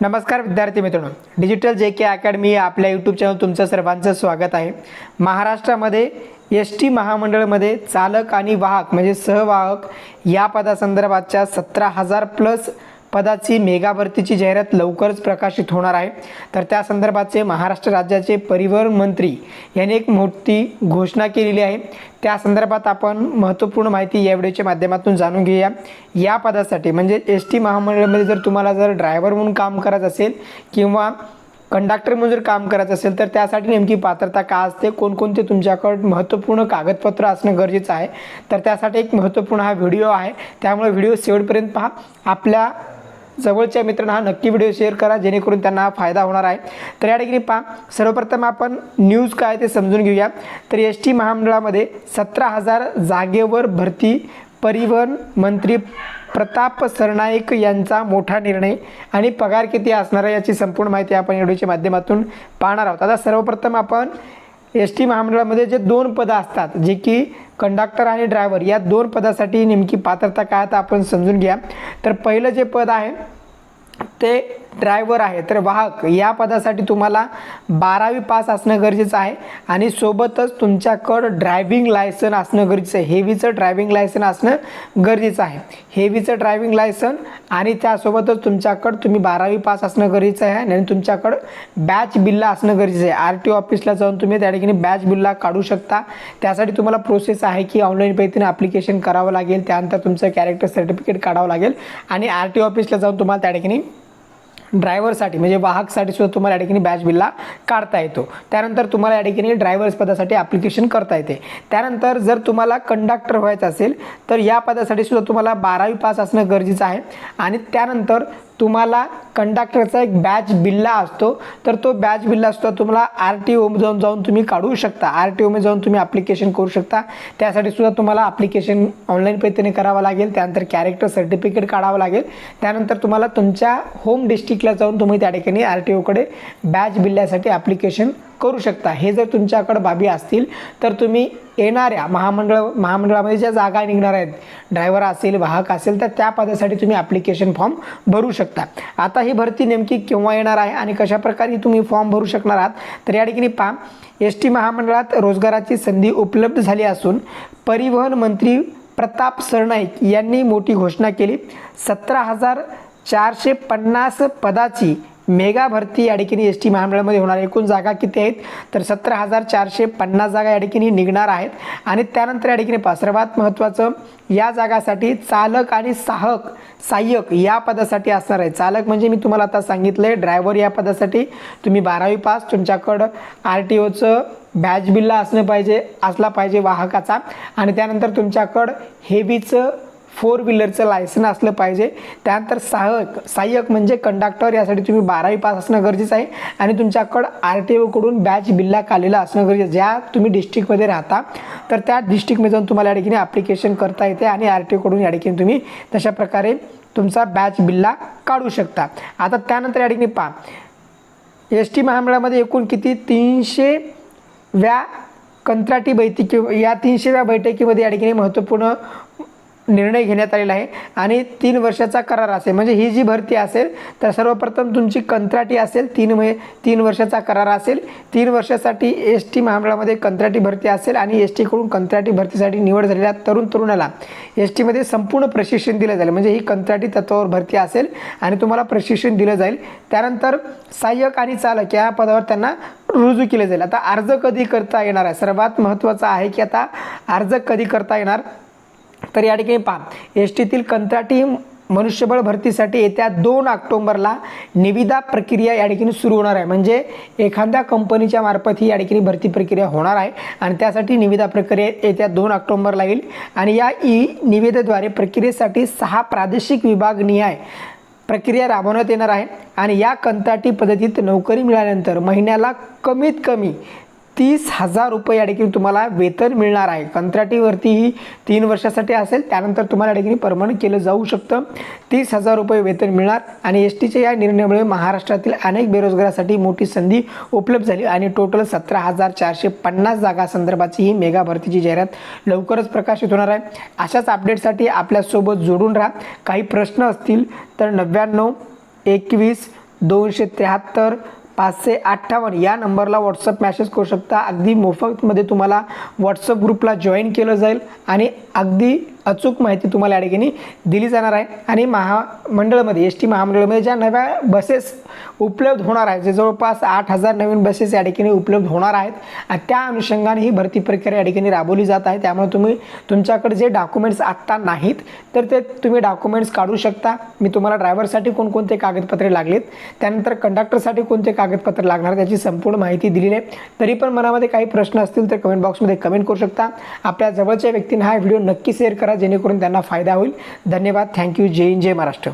नमस्कार विद्यार्थी मित्रांनो. डिजिटल जे के अकॅडमी आपल्या यूट्यूब चॅनल तुमचं सर्वांचं स्वागत आहे. महाराष्ट्रामध्ये एस टी महामंडळमध्ये चालक आणि वाहक म्हणजे सहवाहक या पदासंदर्भातच्या सतरा हजार प्लस पदाची मेगा भरतीची जाहिरात लवकरच प्रकाशित होणार आहे. तर त्या संदर्भाचे महाराष्ट्र राज्याचे परिवहन मंत्री यांनी एक मोठी घोषणा केलेली आहे. त्या संदर्भात आपण महत्त्वपूर्ण माहिती या व्हिडिओच्या माध्यमातून जाणून घेऊया. या पदासाठी म्हणजे एस टी महामंडळामध्ये जर तुम्हाला जर ड्रायव्हर म्हणून काम करायचं असेल किंवा कंडक्टर म्हणून जर काम करायचं असेल तर त्यासाठी नेमकी पात्रता का असते? कोणकोणते तुमच्याकडं महत्त्वपूर्ण कागदपत्र असणं गरजेचं आहे? तर त्यासाठी एक महत्त्वपूर्ण हा व्हिडिओ आहे. त्यामुळे व्हिडिओ शेवटपर्यंत पहा. आपल्या जवळच्या मित्रांना हा नक्की व्हिडिओ शेअर करा जेणेकरून त्यांना हा फायदा होणार आहे. तर या ठिकाणी पहा सर्वप्रथम आपण न्यूज काय ते समजून घेऊया. तर एस टी महामंडळामध्ये सतरा हजार जागेवर भरती परिवहन मंत्री प्रताप सरनाईक यांचा मोठा निर्णय आणि पगार किती असणार आहे याची संपूर्ण माहिती आपण व्हिडिओच्या माध्यमातून पाहणार आहोत. आता सर्वप्रथम आपण एस टी महामंडळामध्ये जे दोन पदं असतात जे की कंडक्टर आणि ड्रायव्हर या दोन पदासाठी नेमकी पात्रता काय तर आपण समजून घ्या. तर पहिलं जे पद आहे ते ड्रायव्हर आहे. तर वाहक या पदासाठी तुम्हाला बारावी पास असणं गरजेचं आहे. आणि सोबतच तुमच्याकडं ड्रायव्हिंग लायसन असणं गरजेचं आहे. हेवीचं ड्रायव्हिंग लायसन असणं गरजेचं आहे. हेवीचं ड्रायव्हिंग लायसन आणि त्यासोबतच तुमच्याकडं तुम्ही बारावी पास असणं गरजेचं आहे. आणि तुमच्याकडं बॅच बिल्ला असणं गरजेचं आहे. आर टी ऑफिसला जाऊन तुम्ही त्या ठिकाणी बॅच बिल्ला काढू शकता. त्यासाठी तुम्हाला प्रोसेस आहे की ऑनलाईन पद्धतीने ॲप्लिकेशन करावं लागेल. त्यानंतर तुमचं कॅरेक्टर सर्टिफिकेट काढावं लागेल. आणि आर टी ऑफिसला जाऊन तुम्हाला त्या ठिकाणी ड्रायव्हरसाठी म्हणजे वाहकसाठी सुद्धा तुम्हाला या ठिकाणी बॅच बिल्ला काढता येतो. त्यानंतर तुम्हाला या ठिकाणी ड्रायव्हर्स पदासाठी ॲप्लिकेशन करता येते. त्यानंतर जर तुम्हाला कंडक्टर व्हायचं असेल तर या पदासाठी सुद्धा तुम्हाला बारावी पास असणं गरजेचं आहे. आणि त्यानंतर तुम्हाला कंडक्टरचा एक बॅच बिल्ला असतो तर तो बॅच बिल्ला असतो तुम्हाला आर टी ओ जाऊन जाऊन तुम्ही काढू शकता. आर टी ओमध्ये जाऊन तुम्ही ॲप्लिकेशन करू शकता. त्यासाठी सुद्धा तुम्हाला ॲप्लिकेशन ऑनलाईन पद्धतीने करावं लागेल. त्यानंतर कॅरेक्टर सर्टिफिकेट काढावं लागेल. त्यानंतर तुम्हाला तुमच्या होम डिस्ट्रिक्टला जाऊन तुम्ही त्या ठिकाणी आर टी ओकडे बॅच बिल्ल्यासाठी ॲप्लिकेशन करू शकता. हे जर तुमच्याकडं बाबी असतील तर तुम्ही येणाऱ्या महामंडळ महामंडळामध्ये ज्या जागा निघणार आहेत ड्रायव्हर असेल वाहक असेल तर त्या पदासाठी तुम्ही ॲप्लिकेशन फॉर्म भरू शकता. आता ही भरती नेमकी केव्हा येणार आहे आणि कशाप्रकारे तुम्ही फॉर्म भरू शकणार आहात तर या ठिकाणी पहा. एस टी महामंडळात रोजगाराची संधी उपलब्ध झाली असून परिवहन मंत्री प्रताप सरनाईक यांनी मोठी घोषणा केली. सतरा हजार चारशे पन्नास पदाची मेगा भरती या ठिकाणी एस टी महामंडळामध्ये होणार एकूण जागा किती आहेत? तर सतरा हजार चारशे पन्नास जागा या ठिकाणी निघणार आहेत. आणि त्यानंतर या ठिकाणी पहा सर्वात महत्त्वाचं या जागासाठी चालक आणि सहायक सहाय्यक या पदासाठी असणार आहे. चालक म्हणजे मी तुम्हाला आता सांगितलं आहे ड्रायव्हर या पदासाठी. तुम्ही बारावी पास तुमच्याकडं आर टी ओचं बॅच बिल्ला असणं पाहिजे असला पाहिजे वाहकाचा. आणि त्यानंतर तुमच्याकडं हेवीचं फोर व्हीलरचं लायसन असलं पाहिजे. त्यानंतर सहायक सहाय्यक म्हणजे कंडक्टर यासाठी तुम्ही बारावी पास असणं गरजेचं आहे. आणि तुमच्याकडं आर टी ओकडून बॅच बिल्ला काढलेला असणं गरजेचं ज्या तुम्ही डिस्ट्रिक्टमध्ये राहता तर त्या डिस्ट्रिक्टमध्ये जाऊन तुम्हाला या ठिकाणी ॲप्लिकेशन करता येते आणि आर टी ओकडून या ठिकाणी तुम्ही तशा प्रकारे तुमचा बॅच बिल्ला काढू शकता. आता त्यानंतर या ठिकाणी पहा. एस टी महामंडळामध्ये एकूण किती? तीनशे व्या कंत्राटी बैठकी या तीनशेव्या बैठकीमध्ये या ठिकाणी महत्त्वपूर्ण निर्णय घेण्यात आलेला आहे. आणि तीन वर्षाचा करार असेल म्हणजे ही जी भरती असेल तर सर्वप्रथम तुमची कंत्राटी असेल तीन मै तीन वर्षाचा करार असेल. तीन वर्षासाठी एस टी महामंडळामध्ये कंत्राटी भरती असेल आणि एस टीकडून कंत्राटी भरतीसाठी निवड झालेल्या तरुण तरुणाला एस टीमध्ये संपूर्ण प्रशिक्षण दिलं जाईल. म्हणजे ही कंत्राटी तत्वावर भरती असेल आणि तुम्हाला प्रशिक्षण दिलं जाईल. त्यानंतर सहाय्यक आणि चालक या पदावर त्यांना रुजू केले जाईल. आता अर्ज कधी करता येणार आहे? सर्वात महत्त्वाचं आहे की आता अर्ज कधी करता येणार? तर या ठिकाणी पहा. एस टीतील कंत्राटी मनुष्यबळ भरतीसाठी येत्या दोन ऑक्टोंबरला निविदा प्रक्रिया या ठिकाणी सुरू होणार आहे. म्हणजे एखाद्या कंपनीच्या मार्फत ही या ठिकाणी भरती प्रक्रिया होणार आहे आणि त्यासाठी निविदा प्रक्रिया येत्या दोन ऑक्टोंबरला येईल. आणि या ई निविदेद्वारे प्रक्रियेसाठी सहा प्रादेशिक विभाग निहाय प्रक्रिया राबवण्यात येणार आहे. आणि या कंत्राटी पद्धतीत नोकरी मिळाल्यानंतर महिन्याला कमीत कमी तीस हजार रुपये या ठिकाणी तुम्हाला वेतन मिळणार आहे. कंत्राटीवरती ही तीन वर्षासाठी असेल त्यानंतर तुम्हाला या ठिकाणी परमनंट केलं जाऊ शकतं. तीस हजार रुपये वेतन मिळणार आणि एस टीच्या या निर्णयामुळे महाराष्ट्रातील अनेक बेरोजगारासाठी मोठी संधी उपलब्ध झाली आणि टोटल सतरा हजार चारशे पन्नास जागा संदर्भाची ही मेगा भरतीची जाहिरात लवकरच प्रकाशित होणार आहे. अशाच अपडेटसाठी आपल्यासोबत जोडून राहा. काही प्रश्न असतील तर नव्याण्णव एकवीस दोनशे त्र्याहत्तर पाचशे अठ्ठावन्न. या नंबरला व्हॉट्सअप मॅसेज करू शकता. अगदी मोफतमध्ये तुम्हाला व्हॉट्सअप ग्रुपला जॉईन केलं जाईल आणि अगदी अचूक माहिती तुम्हाला या ठिकाणी दिली जाणार आहे. आणि महामंडळामध्ये एस टी महामंडळामध्ये ज्या नव्या बसेस उपलब्ध होणार आहेत जे जवळपास आठ हजार नवीन बसेस या ठिकाणी उपलब्ध होणार आहेत आणि त्या अनुषंगाने ही भरती प्रक्रिया या ठिकाणी राबवली जात आहे. त्यामुळे तुम्ही तुमच्याकडे जे डॉक्युमेंट्स आत्ता नाहीत तर ते तुम्ही डॉक्युमेंट्स काढू शकता. मी तुम्हाला ड्रायव्हरसाठी कोणकोणते कागदपत्रे लागलेत त्यानंतर कंडक्टरसाठी कोणते कागदपत्र लागणार त्याची संपूर्ण माहिती दिलेली आहे. तरी पण मनामध्ये काही प्रश्न असतील तर कमेंट बॉक्समध्ये कमेंट करू शकता. आपल्या जवळच्या व्यक्तींना हा व्हिडिओ नक्की शेअर करा जेणेकरून त्यांना फायदा होईल. धन्यवाद. थँक्यू जय हिंद जय महाराष्ट्र.